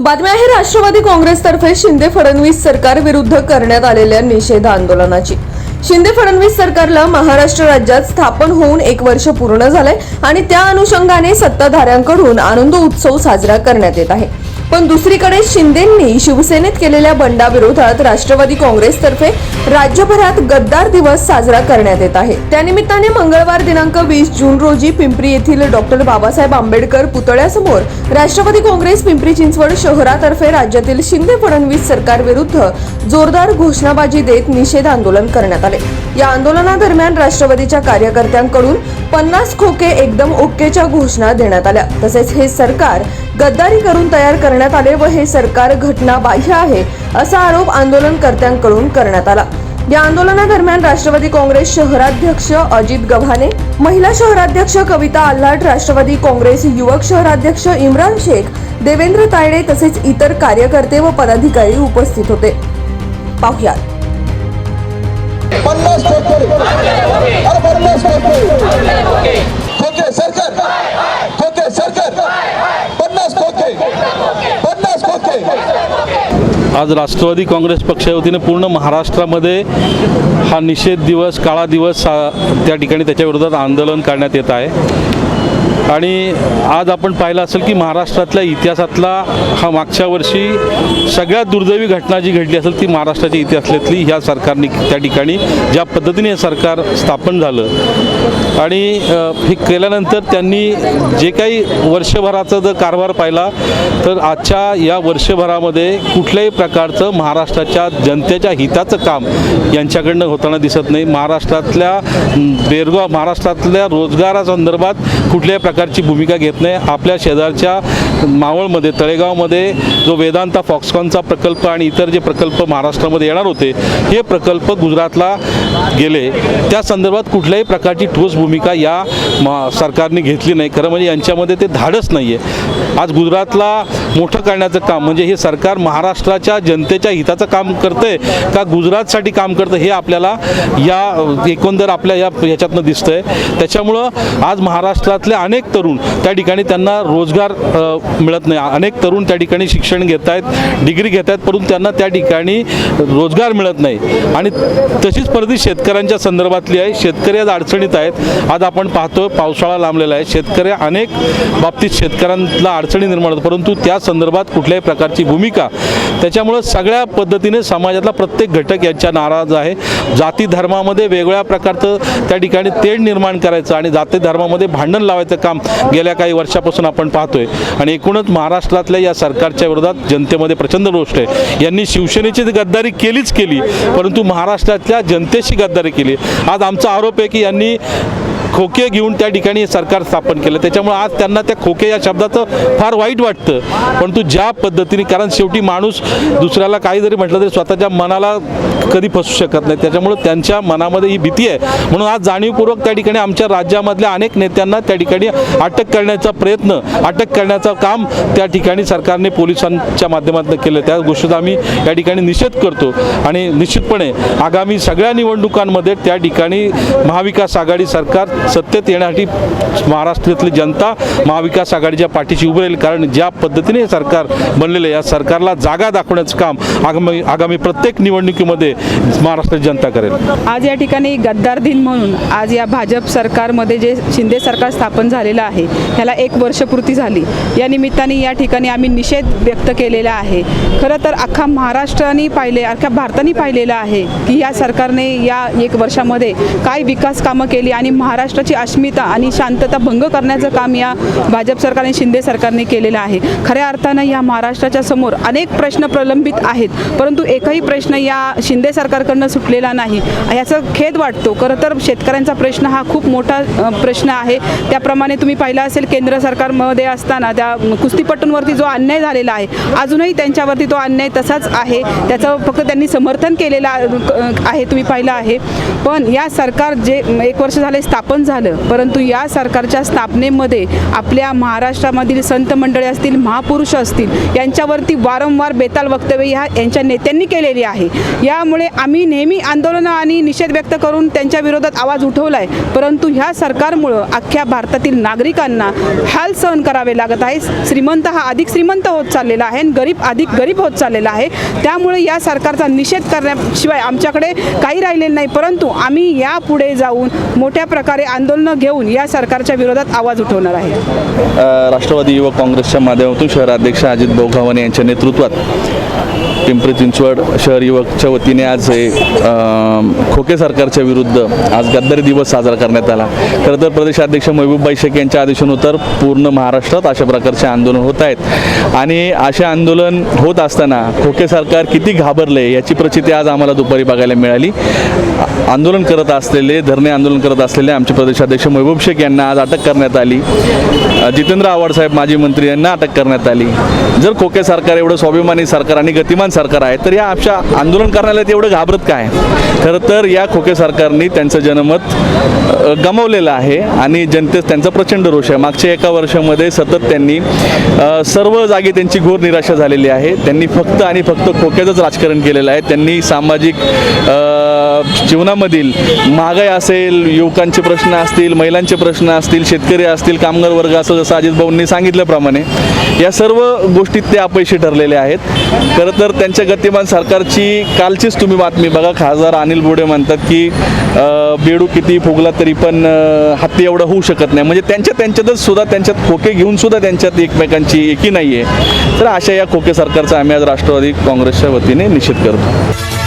बातमी आहे राष्ट्रवादी काँग्रेसतर्फे शिंदे फडणवीस सरकार विरुद्ध करण्यात आलेल्या निषेध आंदोलनाची. शिंदे फडणवीस सरकारला महाराष्ट्र राज्यात स्थापन होऊन एक वर्ष पूर्ण झालंय आणि त्या अनुषंगाने सत्ताधाऱ्यांकडून आनंद उत्सव साजरा करण्यात येत आहे. पण दुसरीकडे शिंदेंनी शिवसेनेत केलेल्या बंडाविरोधात राष्ट्रवादी काँग्रेसतर्फे राज्यभरात गद्दार दिवस साजरा करण्यात येत आहे. त्यानिमित्ताने मंगळवार दिनांक वीस जून रोजी पिंपरी येथील डॉक्टर बाबासाहेब आंबेडकर पुतळ्यासमोर राष्ट्रवादी काँग्रेस पिंपरी चिंचवड शहरातर्फे राज्यातील शिंदे फडणवीस सरकारविरुद्ध जोरदार घोषणाबाजी देत निषेध आंदोलन करण्यात आले. या आंदोलनादरम्यान राष्ट्रवादीच्या कार्यकर्त्यांकडून पन्नास खोके एकदम ओकेच्या घोषणा देण्यात आल्या. तसेच हे सरकार गद्दारी करून तयार करण्यात आले व हे सरकार घटनाबाह्य आहे असा आरोप आंदोलनकर्त्यांकडून करण्यात आला. या आंदोलनादरम्यान राष्ट्रवादी काँग्रेस शहराध्यक्ष अजित गव्हाणे महिला शहराध्यक्ष कविता आल्हाट राष्ट्रवादी काँग्रेस युवक शहराध्यक्ष इम्रान शेख देवेंद्र तायडे तसेच इतर कार्यकर्ते व पदाधिकारी उपस्थित होते. पाहुयात. पन्नास सरकार खोके सरकार पन्नास खोके पन्नास खोके आज राष्ट्रवादी काँग्रेस पक्षाच्या वतीने पूर्ण महाराष्ट्रामध्ये हा निषेध दिवस काळा दिवस सा त्या ठिकाणी त्याच्या विरोधात आंदोलन करण्यात येत आहे. आणि आज आपण पाहिलं असेल की महाराष्ट्रातल्या इतिहासातला हा मागच्या वर्षी सगळ्यात दुर्दैवी घटना जी घडली असेल ती महाराष्ट्राच्या इतिहासातली ह्या सरकारने त्या ठिकाणी ज्या पद्धतीने हे सरकार स्थापन झालं. आणि हे केल्यानंतर त्यांनी जे काही वर्षभराचा जर कारभार पाहिला तर आजच्या या वर्षभरामध्ये कुठल्याही प्रकारचं महाराष्ट्राच्या जनतेच्या हिताचं काम यांच्याकडनं होताना दिसत नाही. महाराष्ट्रातल्या बेरगाव महाराष्ट्रातल्या रोजगारासंदर्भात कुठल्याही प्रकारची भूमिका घेत नाही. आपल्या शेजारच्या मावळमध्ये तळेगावमध्ये जो वेदांता फॉक्सकॉनचा प्रकल्प आणि इतर जे प्रकल्प महाराष्ट्रामध्ये येणार होते हे प्रकल्प गुजरातला गेले. त्या संदर्भात कुठल्याही प्रकारची ठोस भूमिका या सरकारने घेतली नाही. खरं म्हणजे यांच्यामध्ये ते धाडस नाही आहे आज गुजरातला मोठं करण्याचं काम म्हणजे हे सरकार महाराष्ट्राच्या जनतेच्या हिताचं काम करतंय का गुजरातसाठी काम करतं हे आपल्याला या एकंदर आपल्या या ह्याच्यातनं दिसतंय. त्याच्यामुळं आज महाराष्ट्रातले अनेक तरुण त्या ठिकाणी त्यांना रोजगार मिळत नाही. अनेक तरुण त्या ठिकाणी शिक्षण घेत आहेत डिग्री घेत आहेत परंतु त्यांना त्या ठिकाणी रोजगार मिळत नाही. आणि तशीच परिस्थिती शेतकऱ्यांच्या संदर्भातली आहे. शेतकरी आज अडचणीत आहेत. आज आपण पाहतो पावसाळा लांबलेला आहे. शेतकरी अनेक बाबतीत शेतकऱ्यांना अडचणी निर्माण होतात. परंतु त्या संदर्भात कुठल्याही प्रकारची भूमिका. त्याच्यामुळं सगळ्या पद्धतीने समाजातला प्रत्येक घटक यांच्या नाराज आहे. जाती धर्मामध्ये वेगळ्या प्रकारचं त्या ठिकाणी तेढ निर्माण करायचं आणि जाती धर्मामध्ये भांडण लावायचं काम गेल्या काही वर्षापासून आपण पाहतोय. आणि एकूणच महाराष्ट्रातल्या या सरकारच्या विरोधात जनतेमध्ये प्रचंड रोष आहे. यांनी शिवसेनेची गद्दारी केलीच केली परंतु महाराष्ट्रातल्या जनतेशी गद्दारी केली. आज आमचा आरोप आहे की यांनी खोके घेऊन त्या ठिकाणी सरकार स्थापन केलं. त्याच्यामुळे आज त्यांना त्या खोके या शब्दाचं फार वाईट वाटतं. परंतु ज्या पद्धतीने कारण शेवटी माणूस दुसऱ्याला काही जरी म्हटलं तरी स्वतःच्या मनाला कधी फसू शकत नाही. त्याच्यामुळे त्यांच्या मनामध्ये ही भीती आहे. म्हणून आज जाणीवपूर्वक त्या ठिकाणी आमच्या राज्यामधल्या अनेक नेत्यांना त्या ठिकाणी अटक करण्याचा प्रयत्न अटक करण्याचं काम त्या ठिकाणी सरकारने पोलिसांच्या माध्यमातून केलं. त्या गोष्टीचा आम्ही या ठिकाणी निषेध करतो. आणि निश्चितपणे आगामी सगळ्या निवडणुकांमध्ये त्या ठिकाणी महाविकास आघाडी सरकार सत्तेत येण्यासाठी महाराष्ट्रातली जनता महाविकास आघाडीच्या पाठीशी उभी राहील. कारण ज्या पद्धतीने हे सरकार बनलेलं आहे या सरकारला जागा दाखवण्याचं काम आगामी आगामी प्रत्येक निवडणुकीमध्ये महाराष्ट्राची जनता करेल. आज या ठिकाणी गद्दार दिन म्हणून आज या भाजप सरकारमध्ये जे शिंदे सरकार स्थापन झालेलं आहे ह्याला एक वर्षपूर्ती झाली. या निमित्ताने या ठिकाणी आम्ही निषेध व्यक्त केलेला आहे. खरं तर अख्खा महाराष्ट्राने पाहिले अख्ख्या भारताने पाहिलेलं आहे की या सरकारने या एक वर्षामध्ये काय विकास कामं केली आणि महाराष्ट्र महाराष्ट्राची अस्मिता आणि शांतता भंग करण्याचं काम या भाजप सरकारने शिंदे सरकारने केलेलं आहे. खऱ्या अर्थानं या महाराष्ट्राच्या समोर अनेक प्रश्न प्रलंबित आहेत. परंतु एकही प्रश्न या शिंदे सरकारकडनं सुटलेला नाही. याचा खेद वाटतो. खरं तर शेतकऱ्यांचा प्रश्न हा खूप मोठा प्रश्न आहे. त्याप्रमाणे तुम्ही पाहिलं असेल केंद्र सरकारमध्ये असताना त्या कुस्तीपटूंवरती जो अन्याय झालेला आहे अजूनही त्यांच्यावरती तो अन्याय तसाच आहे. त्याचं फक्त त्यांनी समर्थन केलेलं आहे तुम्ही पाहिलं आहे. पण या सरकार जे एक वर्ष झाले स्थापन झालं. परंतु या सरकारच्या स्थापनेमध्ये आपल्या महाराष्ट्रामधील संत मंडळी असतील महापुरुष असतील यांच्यावरती वारंवार बेताल वक्तव्य ह्या यांच्या नेत्यांनी केलेली आहे. यामुळे आम्ही नेहमी आंदोलनं आणि निषेध व्यक्त करून त्यांच्या विरोधात आवाज उठवला आहे परंतु ह्या सरकारमुळं अख्ख्या भारतातील नागरिकांना हाल सहन करावे लागत आहे. श्रीमंत हा अधिक श्रीमंत होत चाललेला आहे आणि गरीब अधिक गरीब होत चाललेला आहे. त्यामुळे या सरकारचा निषेध करण्याशिवाय आमच्याकडे काही राहिलेलं नाही. परंतु आम्ही यापुढे जाऊन मोठ्या प्रकारे आंदोलनं घेऊन या सरकारच्या विरोधात आवाज उठवणार आहे. राष्ट्रवादी युवक काँग्रेसच्या माध्यमातून शहराध्यक्ष अजित भाऊगावाने यांच्या नेतृत्वात पिंपरी चिंचवड शहर युवकच्या वतीने आज हे खोके सरकारच्या विरुद्ध आज गद्दारी दिवस साजरा करण्यात आला. खरं तर प्रदेशाध्यक्ष महबूबबाई शेख यांच्या आदेशानुसार पूर्ण महाराष्ट्रात अशा प्रकारचे आंदोलन होत आहेत. आणि असे आंदोलन होत असताना खोके सरकार किती घाबरले याची प्रचिती आज आम्हाला दुपारी बघायला मिळाली. आंदोलन करत असलेले धरणे आंदोलन करत असलेले आमचे प्रदेशाध्यक्ष महबूब शेख यांना आज अटक करण्यात आली. जितेंद्र आव्हाड साहेब माजी मंत्री यांना अटक करण्यात आली. जर खोके सरकार एवढं स्वाभिमानी सरकार आणि गतिमान सरकार आहे तर या आमच्या आंदोलन करण्याला ते एवढं घाबरत काय? खरं तर या खोके सरकारने त्यांचं जनमत गमावलेलं आहे आणि जनतेस त्यांचा प्रचंड रोष आहे. मागच्या एका वर्षामध्ये सतत त्यांनी सर्व जागी त्यांची घोर निराशा झालेली आहे. त्यांनी फक्त आणि फक्त खोक्याचंच राजकारण केलेलं आहे. त्यांनी सामाजिक जीवनामधील महागाई असेल युवकांचे प्रश्न असतील महिलांचे प्रश्न असतील शेतकरी असतील कामगार वर्ग असं जसं अजित भाऊंनी सांगितल्याप्रमाणे या सर्व गोष्टीत ते अपयशी ठरलेले आहेत. खरं तर त्यांच्या गतिमान सरकारची कालचीच तुम्ही बातमी बघा खासदार अनिल बोडे म्हणतात की बेडू किती फुगला तरी पण हत्ती एवढं होऊ शकत नाही. म्हणजे त्यांच्या त्यांच्यातच सुद्धा त्यांच्यात खोके घेऊन सुद्धा त्यांच्यात एकमेकांची एकी नाही आहे तर अशा या खोके सरकारचा आम्ही आज राष्ट्रवादी काँग्रेसच्या वतीने निषेध करतो.